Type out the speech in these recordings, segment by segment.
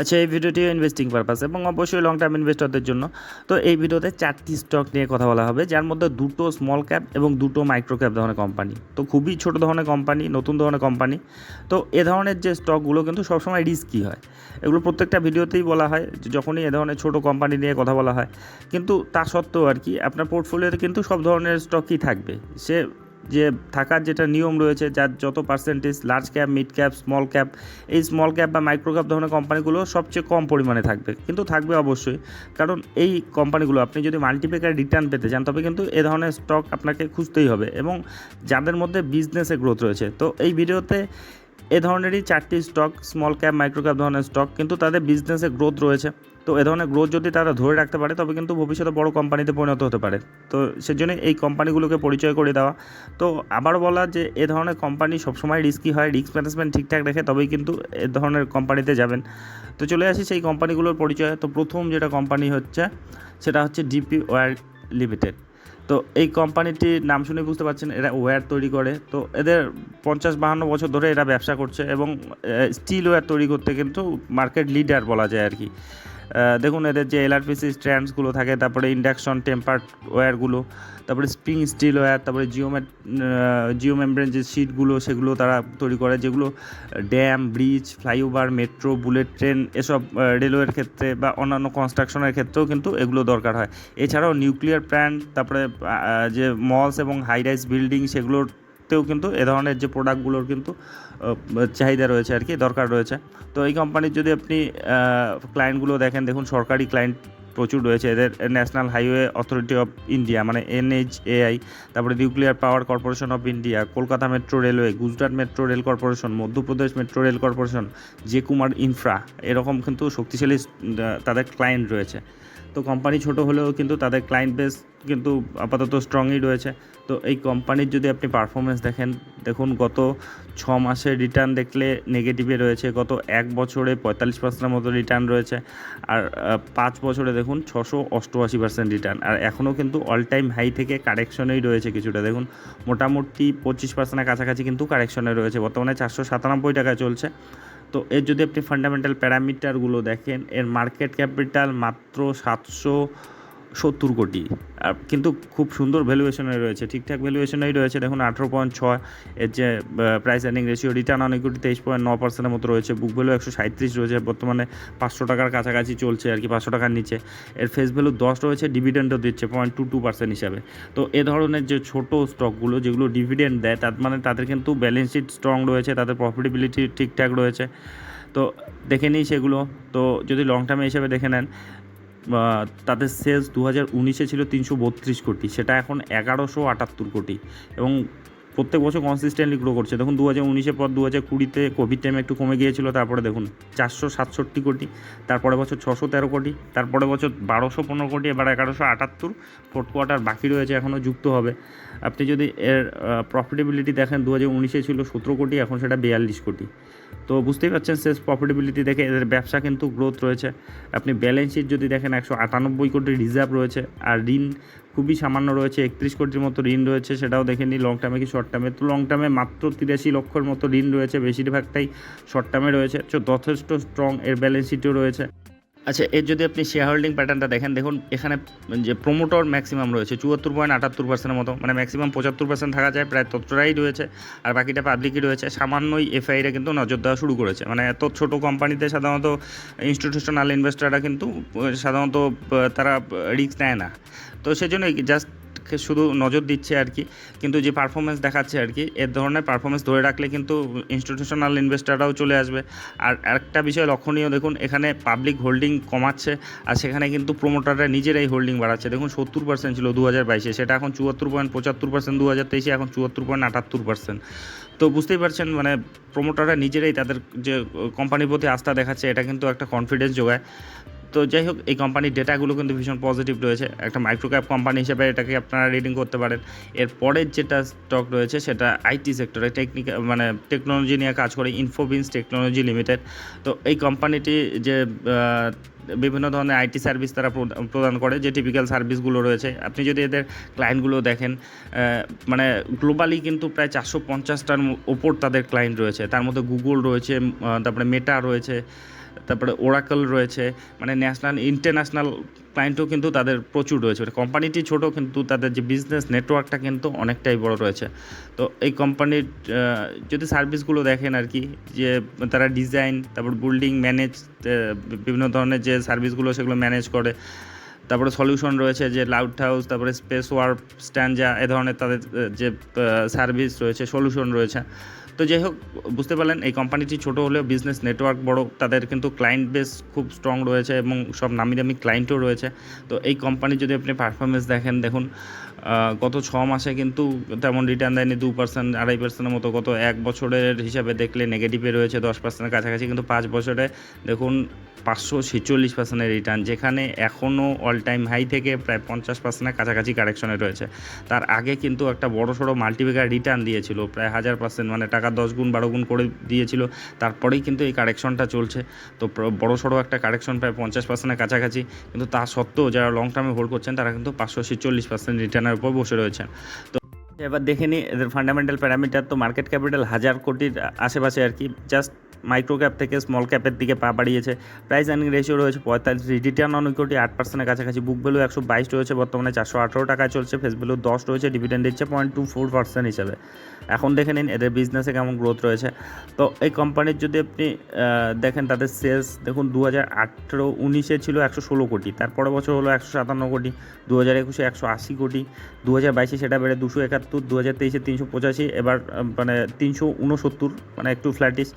আচ্ছা এই ভিডিওটিও investing purpose এবং অবশ্যই লং টার্ম ইনভেস্টরদের জন্য। তো এই ভিডিওতে চারটি স্টক নিয়ে কথা বলা হবে, যার মধ্যে দুটো স্মল ক্যাপ এবং দুটো মাইক্রো ক্যাপ ধরনের কোম্পানি তো খুবই ছোট ধরনের কোম্পানি নতুন ধরনের কোম্পানি তো এ ধরনের যে স্টকগুলো কিন্তু সবসময় রিস্কি হয়। এগুলো প্রত্যেকটা ভিডিওতেই বলা হয় যখনই এ ধরনের ছোটো কোম্পানি নিয়ে কথা বলা হয়। কিন্তু তা সত্ত্বেও আর কি, আপনার পোর্টফোলিওতে কিন্তু সব ধরনের স্টকই থাকবে। সে যে থাকার যেটা নিয়ম রয়েছে, যার যত percentage large cap mid cap small cap এই স্মল ক্যাপ বা মাইক্রো ক্যাপ ধরনের কোম্পানিগুলো সবচেয়ে কম পরিমাণে থাকবে। কিন্তু থাকবে অবশ্যই। কারণ এই কোম্পানিগুলো আপনি যদি মাল্টিপ্লেকার রিটার্ন পেতে চান, তবে কিন্তু এ ধরনের স্টক আপনাকে খুঁজতেই হবে এবং যাদের মধ্যে বিজনেসে গ্রোথ রয়েছে। তো এই ভিডিওতে এ ধরনেরই চারটি stock small cap micro cap ধরনের স্টক কিন্তু তাদের বিজনেসে গ্রোথ রয়েছে। তো এ ধরনের গ্রোথ যদি তারা ধরে রাখতে পারে, তবে কিন্তু ভবিষ্যতে বড় কোম্পানিতে পরিণত হতে পারে। তো সেজন্য এই কোম্পানিগুলোকে পরিচয় করে দেওয়া। তো আবার বলা যে এ ধরনের কোম্পানি সবসময় রিস্কি হয় রিস্ক ম্যানেজমেন্ট ঠিকঠাক রেখে তবেই কিন্তু এ ধরনের কোম্পানিতে যাবেন। তো চলে আসি সেই কোম্পানিগুলোর পরিচয়। তো প্রথম যেটা কোম্পানি হচ্ছে, সেটা হচ্ছে ডিপি ওয়্যার লিমিটেড তো এই কোম্পানিটির নাম শুনে বুঝতে পারছেন, এরা ওয়্যার তৈরি করে। তো এদের পঞ্চাশ বাহান্ন বছর ধরে এরা ব্যবসা করছে এবং স্টিল ওয়্যার তৈরি করতে কিন্তু মার্কেট লিডার বলা যায় আর কি। দেখুন, এদের যে এলআরপিসি স্ট্র্যান্ডসগুলো থাকে, তারপরে ইন্ডাকশন টেম্পার ওয়্যারগুলো তারপরে স্প্রিং স্টিল ওয়্যার তারপরে জিওমেট জিও মেমব্রেন যে শিটগুলো সেগুলো তারা তৈরি করে, যেগুলো dam bridge flyover metro bullet train এসব রেলওয়ের ক্ষেত্রে বা অন্যান্য কনস্ট্রাকশনের ক্ষেত্রেও কিন্তু এগুলো দরকার হয়। এছাড়াও নিউক্লিয়ার প্ল্যান্ট তারপরে যে মলস এবং হাই রাইজ বিল্ডিং সেগুলোর তেও কিন্তু এ ধরনের যে প্রোডাক্টগুলোর কিন্তু চাহিদা রয়েছে আর কি, দরকার রয়েছে। তো এই কোম্পানির যদি আপনি ক্লায়েন্টগুলো দেখেন, দেখুন সরকারি ক্লায়েন্ট প্রচুর রয়েছে। এদের National Highway Authority of India মানে এনএইচএআই তারপরে Nuclear Power Corporation of India Kolkata metro railway Gujarat metro rail corporation Madhya Pradesh metro rail corporation যে কুমার ইনফ্রা এরকম কিন্তু শক্তিশালী তাদের ক্লায়েন্ট রয়েছে। তো কোম্পানি ছোট হলেও কিন্তু তাদের ক্লায়েন্ট বেস কিন্তু আপাতত স্ট্রংই রয়েছে। তো এই কোম্পানির যদি আপনি পারফরমেন্স দেখেন, দেখুন গত ছ মাসের রিটার্ন দেখলে নেগেটিভে রয়েছে, গত এক বছরে পঁয়তাল্লিশ পার্সেন্টের মতো রিটার্ন রয়েছে, আর পাঁচ বছরে দেখুন ছশো অষ্টআশি পার্সেন্ট রিটার্ন আর এখনও কিন্তু অল টাইম হাই থেকে কারেকশনেই রয়েছে কিছুটা। দেখুন মোটামুটি পঁচিশ পার্সেন্টের কাছাকাছি কিন্তু কারেকশনে রয়েছে, বর্তমানে চারশো সাতানব্বই টাকায় চলছে। তো এর যদি আপনি ফান্ডামেন্টাল প্যারামিটারগুলো দেখেন এর মার্কেট ক্যাপিটাল মাত্র সাতশো সত্তর কোটি। আর কিন্তু খুব সুন্দর ভ্যালুয়েশনে রয়েছে, ঠিকঠাক ভ্যালুয়েশনেই রয়েছে। দেখুন, আঠেরো পয়েন্ট ছয়, এর যে price earning ratio return on equity তেইশ পয়েন্ট ন পার্সেন্টের মতো রয়েছে। বুক ভ্যালু একশো সাঁত্রিশ রয়েছে, বর্তমানে পাঁচশো টাকার কাছাকাছি চলছে আর কি, পাঁচশো টাকার নিচে। এর ফেস ভ্যালু দশ রয়েছে ডিভিডেন্ডও দিচ্ছে পয়েন্ট টু টু পার্সেন্ট হিসাবে। তো এ ধরনের যে ছোট স্টকগুলো যেগুলো ডিভিডেন্ড দেয়, তার মানে তাদের কিন্তু ব্যালেন্স শিট স্ট্রং রয়েছে, তাদের প্রফিটেবিলিটি ঠিকঠাক রয়েছে। তো দেখে নিই সেগুলো। তো যদি লং টার্মে হিসেবে দেখে নেন তাদের সেলস দু হাজার উনিশে ছিল তিনশো বত্রিশ কোটি, সেটা এখন এগারোশো আটাত্তর কোটি এবং প্রত্যেক বছর কনসিস্টেন্টলি গ্রো করছে। দেখুন দু হাজার উনিশের পর দু হাজার কুড়িতে কোভিড টাইমে একটু কমে গিয়েছিল, তারপরে দেখুন, চারশো সাতষট্টি কোটি, তারপরে বছর ছশো তেরো কোটি, তারপরে বছর বারোশো পনেরো কোটি, এবার এগারোশো আটাত্তর ফোর্থ কোয়ার্টার বাকি রয়েছে, এখনও যুক্ত হবে। আপনি যদি এর প্রফিটেবিলিটি দেখেন দু হাজার উনিশে ছিল সতেরো কোটি, এখন সেটা বিয়াল্লিশ কোটি। তো বুঝতেই পারছেন শেষ প্রফিটেবিলিটি দেখে এদের ব্যবসা কিন্তু গ্রোথ রয়েছে। আপনি ব্যালেন্স শিট যদি দেখেন, একশো আটানব্বই কোটি রিজার্ভ রয়েছে, আর ঋণ খুবই সামান্য রয়েছে, একত্রিশ কোটির মতো ঋণ রয়েছে, সেটাও দেখে নিই লং টার্মে কি শর্ট টার্মে তো লং টার্মে মাত্র তিরাশি লক্ষর মতো ঋণ রয়েছে, বেশিরভাগটাই শর্ট টার্মে রয়েছে। তো যথেষ্ট স্ট্রং এর ব্যালেন্স শিটও রয়েছে। আচ্ছা এর যদি আপনি শেয়ার হোল্ডিং প্যাটার্নটা দেখেন, দেখুন, এখানে যে প্রোমোটর ম্যাক্সিমাম রয়েছে, চুয়াত্তর পয়েন্ট আটাত্তর পার্সেন্টের মতো মানে ম্যাক্সিমাম পঁচাত্তর পার্সেন্ট থাকা যায়, প্রায় ততটাই রয়েছে, আর বাকিটা পাবলিকই রয়েছে। সামান্যই এফআইরা কিন্তু নজর দেওয়া শুরু করেছে। মানে এত ছোটো কোম্পানিতে সাধারণত ইনস্টিটিউশনাল ইনভেস্টাররা কিন্তু, সাধারণত তারা রিস্ক নেয় না। তো সেজন্য জাস্ট শুধু নজর দিচ্ছে আর কি। কিন্তু যে পারফরমেন্স দেখাচ্ছে আর কি এর ধরনের পারফরমেন্স ধরে রাখলে কিন্তু ইনস্টিটিউশনাল ইনভেস্টাররাও চলে আসবে। আর একটা বিষয় লক্ষণীয়, দেখুন, এখানে পাবলিক হোল্ডিং কমাচ্ছে আর সেখানে কিন্তু প্রোমোটাররা নিজেরাই হোল্ডিং বাড়াচ্ছে। দেখুন, সত্তর পার্সেন্ট ছিল দু হাজার বাইশে, সেটা এখন চুয়াত্তর পয়েন্ট, পঁচাত্তর পার্সেন্ট দু হাজার তেইশে, এখন চুয়াত্তর পয়েন্ট আটাত্তর পার্সেন্ট তো বুঝতেই পারছেন মানে প্রোমোটাররা নিজেরাই তাদের যে কোম্পানির প্রতি আস্থা দেখাচ্ছে, এটা কিন্তু একটা কনফিডেন্স যোগায়। তো যাই হোক, এই কোম্পানির ডেটাগুলো কিন্তু ভীষণ পজিটিভ রয়েছে। একটা মাইক্রো ক্যাপ কোম্পানি হিসেবে এটাকে আপনারা রিডিং করতে পারেন। এর পরের যেটা স্টক রয়েছে, সেটা আইটি সেক্টরে টেকনিক্যাল মানে টেকনোলজি নিয়ে কাজ করে ইনফোবিন্স টেকনোলজি লিমিটেড তো এই কোম্পানিটি যে বিভিন্ন ধরনের আইটি সার্ভিস তারা প্রদা- প্রদান করে, যে টিপিক্যাল সার্ভিসগুলো রয়েছে। আপনি যদি এদের ক্লায়েন্টগুলো দেখেন মানে গ্লোবালি কিন্তু প্রায় চারশো পঞ্চাশটার ওপর তাদের ক্লায়েন্ট রয়েছে। তার মধ্যে গুগল রয়েছে তারপরে মেটা রয়েছে। তারপরে ওরাকল রয়েছে মানে ন্যাশনাল ইন্টারন্যাশনাল ক্লায়েন্টও কিন্তু তাদের প্রচুর রয়েছে। কোম্পানিটি ছোট কিন্তু তাদের যে বিজনেস নেটওয়ার্কটা কিন্তু অনেকটাই বড় রয়েছে। তো এই কোম্পানির যদি সার্ভিসগুলো দেখেন আর কি, যে তারা ডিজাইন তারপর বিল্ডিং ম্যানেজ বিভিন্ন ধরনের যে সার্ভিসগুলো সেগুলো ম্যানেজ করে। তারপরে সলিউশন রয়েছে যে লাউড হাউস তারপরে স্পেস ওয়ার্প স্ট্যান্ডা এ ধরনের তাদের যে সার্ভিস রয়েছে সলিউশন রয়েছে। তো যাই হোক, বুঝতে পারলেন, এই কোম্পানিটি ছোট হলেও বিজনেস নেটওয়ার্ক বড়, তাদের কিন্তু ক্লায়েন্ট বেস খুব স্ট্রং রয়েছে এবং সব নামি দামি ক্লায়েন্টও রয়েছে। তো এই কোম্পানি যদি আপনি পারফরমেন্স দেখেন, দেখুন গত ছ মাসে কিন্তু তেমন রিটার্ন দেয়নি দু পার্সেন্ট আড়াই পার্সেন্টের মতো, গত এক বছরের হিসাবে দেখলে নেগেটিভে রয়েছে, দশ পার্সেন্টের কাছাকাছি, কিন্তু পাঁচ বছরে দেখুন পাঁচশো ছেচল্লিশ পার্সেন্টের রিটার্ন যেখানে এখনও অল টাইম হাই থেকে প্রায় পঞ্চাশ পার্সেন্টের কাছাকাছি কারেকশনে রয়েছে। তার আগে কিন্তু একটা বড় সড়ো মাল্টিপ্যাকার রিটার্ন দিয়েছিল, প্রায় হাজার পার্সেন্ট মানে টাকা দশ গুণ, বারো গুণ করে দিয়েছিল। তারপরেই কিন্তু এই কারেকশনটা চলছে। তো বড় সড়ো একটা কারেকশন প্রায় পঞ্চাশ পার্সেন্টের কাছাকাছি। কিন্তু তা সত্ত্বেও যারা লং টার্মে হোল্ড করছেন, তারা কিন্তু পাঁচশো ছেচল্লিশ পার্সেন্ট রিটার্নের উপর বসে রয়েছেন। তো এবার দেখে নিই এদের ফান্ডামেন্টাল প্যারামিটার তো মার্কেট ক্যাপিটাল হাজার কোটির আশেপাশে আর কি। জাস্ট মাইক্রো ক্যাপ থেকে স্মল ক্যাপের দিকে পা বাড়িয়েছে। প্রাইস আর্নিং রেশিও রয়েছে পঁয়তাল্লিশ রিটার্ন অন ইকুইটি আট পার্সেন্টের কাছাকাছি। বুক ভ্যালু একশো বাইশ রয়েছে বর্তমানে, চারশো আঠারো টাকায় চলছে। ফেস ভ্যালু দশ রয়েছে ডিভিডেন্ড দিচ্ছে পয়েন্ট টু ফোর পার্সেন্ট হিসাবে। এখন দেখে নিন, এদের বিজনেসে কেমন গ্রোথ রয়েছে। তো এই কোম্পানির যদি আপনি দেখেন তাদের সেলস দেখুন দু হাজার আঠেরো উনিশে ছিল একশো ষোলো কোটি তারপরে বছর হলো একশো সাতান্ন কোটি দু হাজার একুশে একশো আশি কোটি দু হাজার বাইশে সেটা বেড়ে দুশো একাত্তর দু হাজার তেইশে তিনশো পঁচাশি, এবার মানে তিনশো উনসত্তর মানে একটু ফ্ল্যাটিস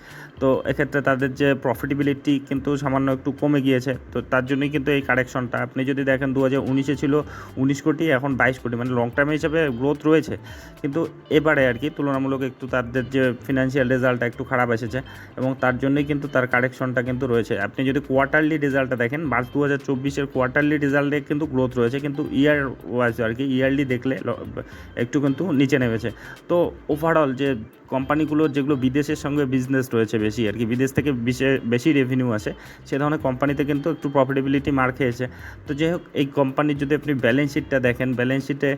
তো এক্ষেত্রে তাদের যে প্রফিটেবিলিটি কিন্তু সামান্য একটু কমে গিয়েছে। তো তার জন্যই কিন্তু এই কারেকশনটা আপনি যদি দেখেন দু হাজার উনিশে ছিল উনিশ কোটি, এখন বাইশ কোটি। মানে লং টার্ম হিসাবে গ্রোথ রয়েছে। কিন্তু এবারে আর কি তুলনামূলক একটু তাদের যে ফিনান্সিয়াল রেজাল্টটা একটু খারাপ এসেছে এবং তার জন্যই কিন্তু তার কারেকশনটা কিন্তু রয়েছে। আপনি যদি কোয়ার্টারলি রেজাল্টটা দেখেন, মার্চ দু হাজার চব্বিশের কোয়ার্টারলি রেজাল্টে কিন্তু গ্রোথ রয়েছে। কিন্তু ইয়ার ওয়াইজ আর কি ইয়ারলি দেখলে একটু কিন্তু নিচে নেমেছে। তো ওভারঅল যে কোম্পানিগুলোর যেগুলো বিদেশের সঙ্গে বিজনেস রয়েছে বেশি আর কি, বিদেশ থেকে বিশে- রেভিনিউ আসে, সে ধরনের কোম্পানিতে কিন্তু একটু প্রফিটেবিলিটি মার খেয়েছে। তো যাই হোক, এই কোম্পানির যদি আপনি ব্যালেন্স শিটটা দেখেন ব্যালেন্স শিটে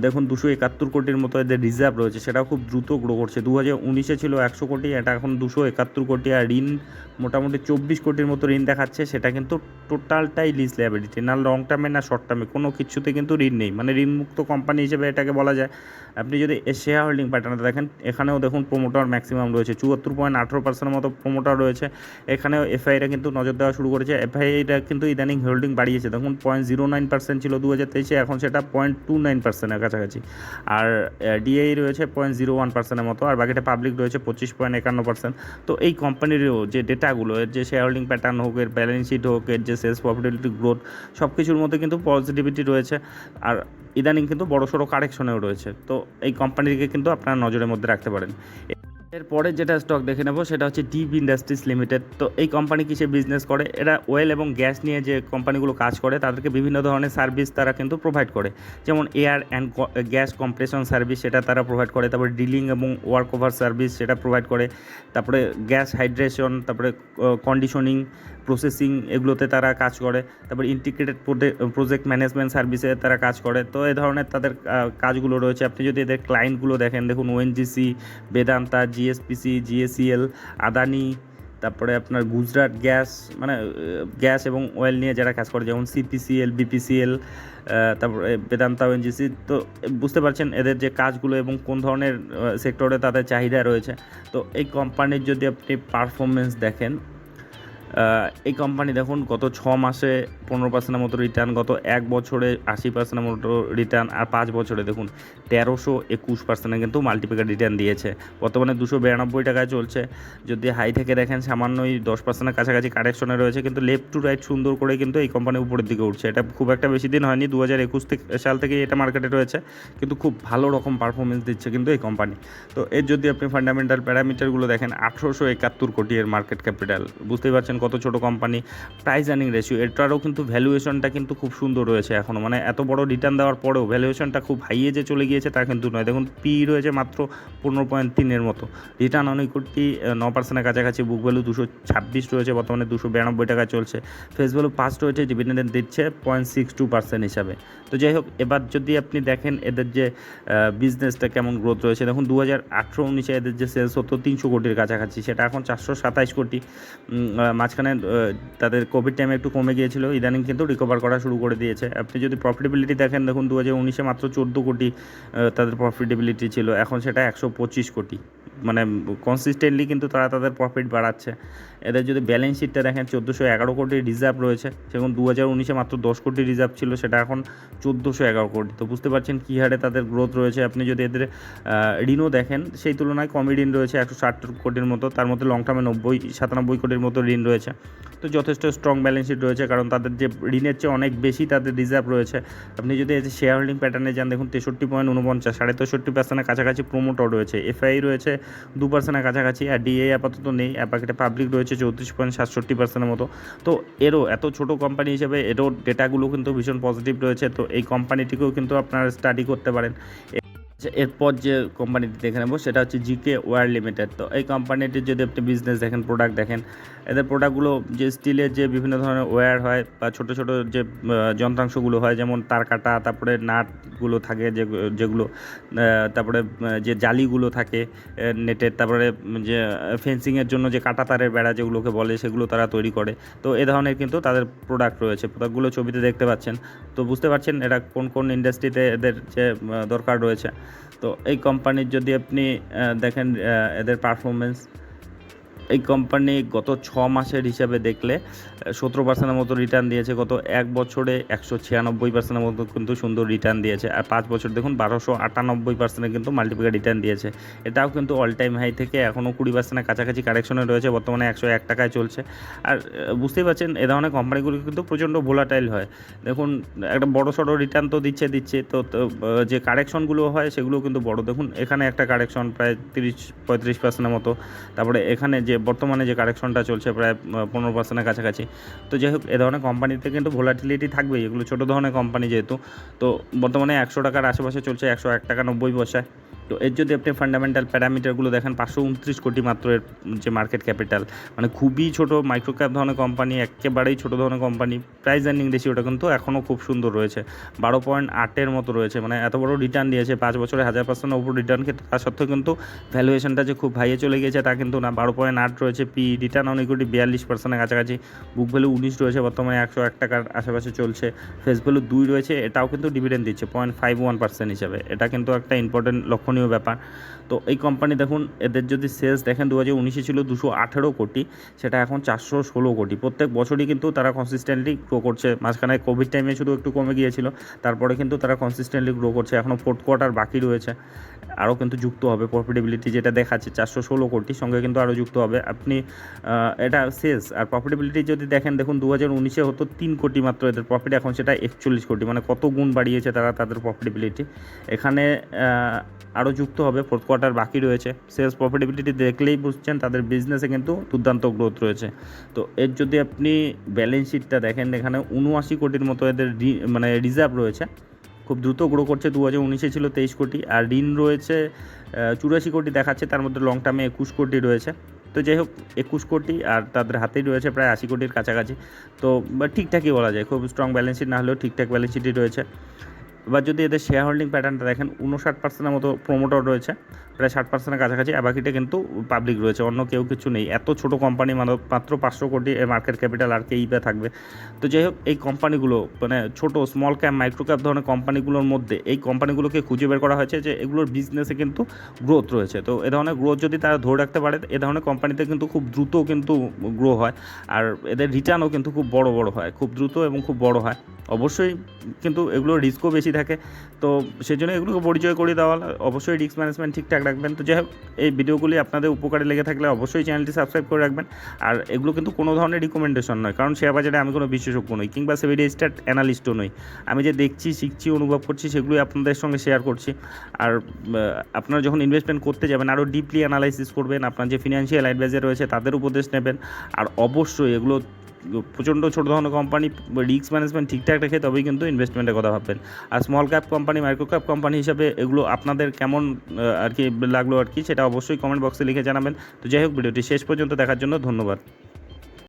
দেখুন দুশো একাত্তর কোটির মতো এদের রিজার্ভ রয়েছে, সেটাও খুব দ্রুত গ্রো করছে। দু হাজার উনিশে ছিল একশো কোটি, এটা এখন দুশো একাত্তর কোটি আর ঋণ, মোটামুটি চব্বিশ কোটির মতো ঋণ দেখাচ্ছে, সেটা কিন্তু টোটালটাই লিজ লাইবিলিটি না লং টার্মে না শর্ট টার্মে কোনো কিছুতে কিন্তু ঋণ নেই। মানে ঋণমুক্ত কোম্পানি হিসেবে এটাকে বলা যায়। আপনি যদি শেয়ার হোল্ডিং প্যাটার্নটা দেখেন, এখানেও দেখুন প্রোমোটার ম্যাক্সিমাম রয়েছে। চুয়াত্তর পয়েন্ট আঠেরো পার্সেন্টের মতো প্রোমোটার রয়েছে। এখানেও এফআইরা কিন্তু নজর দেওয়া শুরু করেছে। এফআইআইটা কিন্তু ইদানিং হোল্ডিং বাড়িয়েছে। দেখুন পয়েন্ট জিরো নাইন পার্সেন্ট ছিল দু হাজার তেইশে, এখন সেটা পয়েন্ট টু নাইন পার্সেন্টের কাছাকাছি। আর ডিআই রয়েছে পয়েন্ট জিরো ওয়ান পার্সেন্টের মতো, আর বাকিটা পাবলিক রয়েছে পঁচিশ পয়েন্ট একান্ন পার্সেন্ট তো এই কোম্পানিরও যে ডেটাগুলো এর যে শেয়ার হোল্ডিং প্যাটার্ন হোক, এর ব্যালেন্স শিট হোক, এর যে সেলস প্রফিটেবিলিটি গ্রোথ সব কিছুর মধ্যে কিন্তু পজিটিভিটি রয়েছে। আর ইদানিং কিন্তু বড় সড়ো কারেকশনেও রয়েছে। তো এই কোম্পানিকে কিন্তু আপনারা নজরের মধ্যে রাখতে পারেন। এরপরে যেটা স্টক দেখে নেব, সেটা হচ্ছে ডিপ ইন্ডাস্ট্রিজ লিমিটেড তো এই কোম্পানি কিসে বিজনেস করে? এরা ওয়েল এবং গ্যাস নিয়ে যে কোম্পানিগুলো কাজ করে, তাদেরকে বিভিন্ন ধরনের সার্ভিস তারা কিন্তু প্রোভাইড করে। যেমন air and gas compression service সেটা তারা প্রোভাইড করে, তারপরে ড্রিলিং এবং ওয়ার্ক ওভার সার্ভিস সেটা প্রোভাইড করে, তারপরে গ্যাস হাইড্রেশন তারপরে কন্ডিশনিং প্রসেসিং এগুলোতে তারা কাজ করে, তারপর ইন্টিগ্রেটেড প্রজেক্ট ম্যানেজমেন্ট সার্ভিসে তারা কাজ করে। তো এই ধরনের তাদের কাজগুলো রয়েছে। আপনি যদি এদের ক্লায়েন্টগুলো দেখেন, দেখুন ONGC Vedanta GSPC GACL Adani, তারপরে আপনার গুজরাট গ্যাস মানে গ্যাস এবং অয়েল নিয়ে যারা কাজ করে, যেমন সিপিসিএল, বিপিসিএল তারপরে বেদান্তা ওএনজিসি, তো বুঝতে পারছেন এদের যে কাজগুলো এবং কোন ধরনের সেক্টরে তাদের চাহিদা রয়েছে। তো এই কোম্পানির যদি আপনি পারফরমেন্স দেখেন এই কোম্পানি দেখুন, গত ছ মাসে পনেরো পার্সেন্টের মতো রিটার্ন গত এক বছরে আশি পার্সেন্টের মতো রিটার্ন আর পাঁচ বছরে দেখুন, তেরোশো একুশ পার্সেন্টে কিন্তু মাল্টিপ্যাকার রিটার্ন দিয়েছে। বর্তমানে দুশো বিরানব্বই টাকায় চলছে। যদি হাই থেকে দেখেন, সামান্যই দশ পার্সেন্টের কাছাকাছি কারেকশনে রয়েছে, কিন্তু লেফট টু রাইট সুন্দর করে কিন্তু এই কোম্পানি উপরের দিকে উঠছে। এটা খুব একটা বেশি দিন হয়নি দু হাজার একুশ থেকে, সাল থেকে এটা মার্কেটে রয়েছে, কিন্তু খুব ভালো রকম পারফরমেন্স দিচ্ছে কিন্তু এই কোম্পানি তো এর যদি আপনি ফান্ডামেন্টাল প্যারামিটারগুলো দেখেন, আঠেরোশো একাত্তর কোটি এর মার্কেট ক্যাপিটাল বুঝতেই পারছেন কত ছোট কোম্পানি প্রাইস আর্নিং রেশিও এটারও কিন্তু ভ্যালুয়েশনটা কিন্তু খুব সুন্দর রয়েছে এখনও মানে এত বড় রিটার্ন দেওয়ার পরেও ভ্যালুয়েশনটা খুব হাইয়ে যে চলে গিয়েছে তা কিন্তু নয়। দেখুন পি রয়েছে মাত্র পনেরো পয়েন্ট তিনের মতো। রিটার্ন অন ইকুইটি ন পার্সেন্টের কাছাকাছি বুক ভ্যালু দুশো ছাব্বিশ রয়েছে বর্তমানে, দুশো বিরানব্বই টাকা চলছে। ফেস ভ্যালু পাঁচ রয়েছে ডিভিডেন্ড দিচ্ছে পয়েন্ট সিক্স টু পার্সেন্ট হিসাবে। তো যাই হোক, এবার যদি আপনি দেখেন এদের যে বিজনেসটা কেমন গ্রোথ রয়েছে, দেখুন দু হাজার আঠেরো উনিশে এদের যে সেলস হতো তিনশো কোটির কাছাকাছি, সেটা এখন চারশো সাতাইশ কোটি। মাঝখানে তাদের কোভিড টাইমে একটু কমে গিয়েছিল, ইদানিং কিন্তু রিকভার করা শুরু করে দিয়েছে। আপনি যদি প্রফিটেবিলিটি দেখেন, দেখুন দু হাজার উনিশে মাত্র চোদ্দ কোটি তাদের প্রফিটেবিলিটি ছিল, এখন সেটা একশো পঁচিশ কোটি। মানে কনসিস্টেন্টলি কিন্তু তারা তাদের প্রফিট বাড়াচ্ছে। এদের যদি ব্যালেন্স শিটটা দেখেন, চোদ্দোশো এগারো কোটি রিজার্ভ রয়েছে। সেরকম দু হাজার উনিশে মাত্র দশ কোটি রিজার্ভ ছিল, সেটা এখন চোদ্দোশো এগারো কোটি। তো বুঝতে পারছেন কী হারে তাদের গ্রোথ রয়েছে। আপনি যদি এদের ঋণও দেখেন, সেই তুলনায় কমই ঋণ রয়েছে, একশো ষাট কোটির মতো। তার মধ্যে লং টার্মে নব্বই, সাতানব্বই কোটির মতো ঋণ রয়েছে। তো যথেষ্ট স্ট্রং ব্যালেন্স শিট রয়েছে, কারণ তাদের যে ঋণের চেয়ে অনেক বেশি তাদের রিজার্ভ রয়েছে। আপনি যদি শেয়ার হোল্ডিং প্যাটার্নে যান, দেখুন তেষট্টি পয়েন্ট উনপঞ্চাশ, সাড়ে তেষট্টি পার্সেন্টের কাছাকাছি প্রোমোটর রয়েছে। এফআই রয়েছে দু পার্সেন্টের কাছাকাছি, আর ডিএ আপাতত নেই অ্যাপাকেটে পাবলিক রয়েছে চৌত্রিশ পয়েন্ট সাতষট্টি পার্সেন্টের মতো। তো এরও এত ছোট কোম্পানি হিসেবে এরও ডেটাগুলো কিন্তু ভীষণ পজিটিভ রয়েছে, তো এই কোম্পানিটিকেও কিন্তু আপনারা স্টাডি করতে পারেন। আচ্ছা, এরপর যে কোম্পানিটি দেখে নেব সেটা হচ্ছে জিকে ওয়্যার লিমিটেড তো এই কোম্পানিটির যদি আপনি বিজনেস দেখেন প্রোডাক্ট দেখেন এদের প্রোডাক্টগুলো যে স্টিলের যে বিভিন্ন ধরনের ওয়্যার হয় বা ছোটো ছোটো যে যন্ত্রাংশগুলো হয় যেমন তার কাটা তারপরে নাটগুলো থাকে যে যেগুলো তারপরে যে জালিগুলো থাকে নেটের তারপরে যে ফেন্সিংয়ের জন্য যে কাটা তারের বেড়া যেগুলোকে বলে সেগুলো তারা তৈরি করে। তো এ ধরনের কিন্তু তাদের প্রোডাক্ট রয়েছে। প্রোডাক্টগুলো ছবিতে দেখতে পাচ্ছেন। তো বুঝতে পারছেন এরা কোন কোন ইন্ডাস্ট্রিতে এদের যে দরকার রয়েছে। তো এই কোম্পানির যদি আপনি দেখেন এদের পারফরমেন্স এই কোম্পানি গত ছ মাসের হিসাবে দেখলে সতেরো পার্সেন্টের মতো রিটার্ন দিয়েছে গত এক বছরে একশো ছিয়ানব্বই পার্সেন্টের মতো কিন্তু সুন্দর রিটার্ন দিয়েছে। আর পাঁচ বছর দেখুন বারোশো আটানব্বই পার্সেন্টে কিন্তু মাল্টিপ্লিকার রিটার্ন দিয়েছে। এটাও কিন্তু অল টাইম হাই থেকে এখনও কুড়ি পার্সেন্টের কাছাকাছি কারেকশনে রয়েছে বর্তমানে একশো এক টাকায় চলছে। আর বুঝতেই পারছেন এ ধরনের কোম্পানিগুলো কিন্তু প্রচণ্ড ভোলাটাইল হয়। দেখুন একটা বড় সড়ো রিটার্ন তো দিচ্ছে দিচ্ছে তো তো, যে কারেকশনগুলো হয় সেগুলো কিন্তু বড়। দেখুন এখানে একটা কারেকশন প্রায় তিরিশ পঁয়ত্রিশ পার্সেন্টের মতো। তারপরে এখানে যে বর্তমানে যে কারেকশনটা চলছে প্রায় পনেরো পার্সেন্টের কাছাকাছি। তো যাই হোক, এ ধরনের কোম্পানিতে কিন্তু ভোলাটিলিটি থাকবেই। এগুলো ছোটো ধরনের কোম্পানি যেহেতু। তো বর্তমানে একশো টাকার আশেপাশে চলছে একশো এক টাকা নব্বই পয়সায়। তো এর যদি আপনি ফান্ডামেন্টাল প্যারামিটারগুলো দেখেন, পাঁচশো উনত্রিশ কোটি মাত্র এর যে মার্কেট ক্যাপিটাল মানে খুবই ছোট মাইক্রো ক্যাপ ধরনের কোম্পানি একেবারেই ছোট ধরনের কোম্পানি প্রাইস আর্নিং রেশিওটা কিন্তু এখনও খুব সুন্দর রয়েছে। বারো পয়েন্ট আটের মতো রয়েছে মানে এত বড় রিটার্ন দিয়েছে, পাঁচ বছরে হাজার পার্সেন্টের ওপর রিটার্ন কিন্তু তা সত্ত্বেও কিন্তু ভ্যালুয়েশনটা যে খুব হাইয়ে চলে গিয়েছে, তা কিন্তু না। বারো পয়েন্ট আট রয়েছে পি রিটার্ন অন ইকুইটি বিয়াল্লিশ পার্সেন্টের কাছাকাছি। বুক ভ্যালু উনিশ রয়েছে, বর্তমানে একশো এক টাকার আশেপাশে চলছে। ফেস ভ্যালু দুই রয়েছে, এটাও কিন্তু ডিভিডেন্ড দিচ্ছে পয়েন্ট ফাইভ ওয়ান পার্সেন্ট হিসাবে। এটা কিন্তু একটা ইম্পর্টেন্ট লক্ষণীয় ব্যাপার। তো এই কোম্পানি দেখুন, এদের যদি সেলস দেখেন দু হাজার উনিশে ছিল দুশো আঠেরো কোটি, সেটা এখন চারশো ষোলো কোটি। প্রত্যেক বছরই কিন্তু তারা কনসিস্টেন্টলি গ্রো করছে। মাঝখানে কোভিড টাইমে শুধু একটু কমে গিয়েছিল, তারপরে কিন্তু তারা কনসিস্টেন্টলি গ্রো করছে। এখনও ফোর্থ কোয়ার্টার বাকি রয়েছে। আরও কিন্তু যুক্ত হবে প্রফিটেবিলিটি যেটা দেখাচ্ছে চারশো ষোলো কোটি, সঙ্গে কিন্তু আরও যুক্ত হবে। আপনি এটা সেলস আর প্রফিটেবিলিটি যদি দেখেন, দেখুন দু হাজার উনিশে হতো তিন কোটি মাত্র এদের প্রফিট এখন সেটা একচল্লিশ কোটি। মানে কত গুণ বাড়িয়েছে তারা, তাদের প্রফিটেবিলিটি এখানে আরও যুক্ত হবে। ফোর্থ কোয়ার্টার বাকি রয়েছে। সেলস প্রফিটেবিলিটি দেখলেই বুঝছেন, তাদের বিজনেসে কিন্তু দুর্দান্ত গ্রোথ রয়েছে। তো এর যদি আপনি ব্যালেন্স শিটটা দেখেন, এখানে উনআশি কোটির মতো এদের মানে রিজার্ভ রয়েছে। খুব দ্রুত গ্রো করছে, দু হাজার উনিশে ছিল তেইশ কোটি, আর ঋণ রয়েছে চুরাশি কোটি দেখাচ্ছে, তার মধ্যে লং টার্মে একুশ কোটি রয়েছে। তো যাই হোক, একুশ কোটি, আর তাদের হাতেই রয়েছে প্রায় আশি কোটির কাছাকাছি। তো ঠিকঠাকই বলা যায়, খুব স্ট্রং ব্যালেন্স শিট না হলেও ঠিকঠাক ব্যালেন্স শিটই রয়েছে। এবার যদি এদের শেয়ার হোল্ডিং প্যাটার্নটা দেখেন উনষাট পার্সেন্টের মতো প্রোমোটর রয়েছে। প্রায় ষাট পার্সেন্টের কাছাকাছি বাকিটা কিন্তু পাবলিক রয়েছে। অন্য কেউ কিছু নেই। এত ছোট কোম্পানি মাত্র পাঁচশো কোটি মার্কেট ক্যাপিটাল আর কেই বা থাকবে? তো যাই হোক, এই কোম্পানিগুলো মানে ছোট স্মল ক্যাপ মাইক্রো ক্যাপ ধরনের কোম্পানিগুলোর মধ্যে এই কোম্পানিগুলোকে খুঁজে বের করা হয়েছে যে এগুলোর বিজনেসে কিন্তু গ্রোথ রয়েছে। তো এ ধরনের গ্রোথ যদি তারা ধরে রাখতে পারে, এ ধরনের কোম্পানিতে কিন্তু খুব দ্রুত কিন্তু গ্রো হয়। আর এদের রিটার্নও কিন্তু খুব বড় বড় হয়। খুব দ্রুত এবং খুব বড় হয়। অবশ্যই কিন্তু এগুলোর রিস্কও বেশি থাকে। তো সেই জন্য এগুলোকে পরিচয় করে দেওয়া অবশ্যই রিস্ক ম্যানেজমেন্ট ঠিকঠাক রাখবেন। তো যাই হোক, এই ভিডিওগুলি আপনাদের উপকারে লেগে থাকলে অবশ্যই চ্যানেলটি সাবস্ক্রাইব করে রাখবেন। আর এগুলো কিন্তু কোনো ধরনের রিকমেন্ডেশন নয়, কারণ শেয়ার বাজারে আমি কোনো বিশেষজ্ঞ নই, কিংবা সেভি স্টার্ট অ্যানালিস্টও নই। আমি যে দেখছি, শিখছি, অনুভব করছি, সেগুলোই আপনাদের সঙ্গে শেয়ার করছি। আর আপনারা যখন ইনভেস্টমেন্ট করতে যাবেন, আরও ডিপলি অ্যানালাইসিস করবেন, আপনার যে ফিনান্সিয়াল অ্যাডভাইজার রয়েছে, তাদের উপদেশ নেবেন। আর অবশ্যই এগুলো প্রচণ্ড ছোটো ধরনের কোম্পানি রিস্ক ম্যানেজমেন্ট ঠিকঠাক রেখে তবেই কিন্তু ইনভেস্টমেন্টের কথা ভাববেন। আর small cap company micro cap company হিসাবে এগুলো আপনাদের কেমন আর কি লাগল আর কি, সেটা অবশ্যই কমেন্ট বক্সে লিখে জানাবেন। তো যাই হোক, ভিডিওটি শেষ পর্যন্ত দেখার জন্য ধন্যবাদ।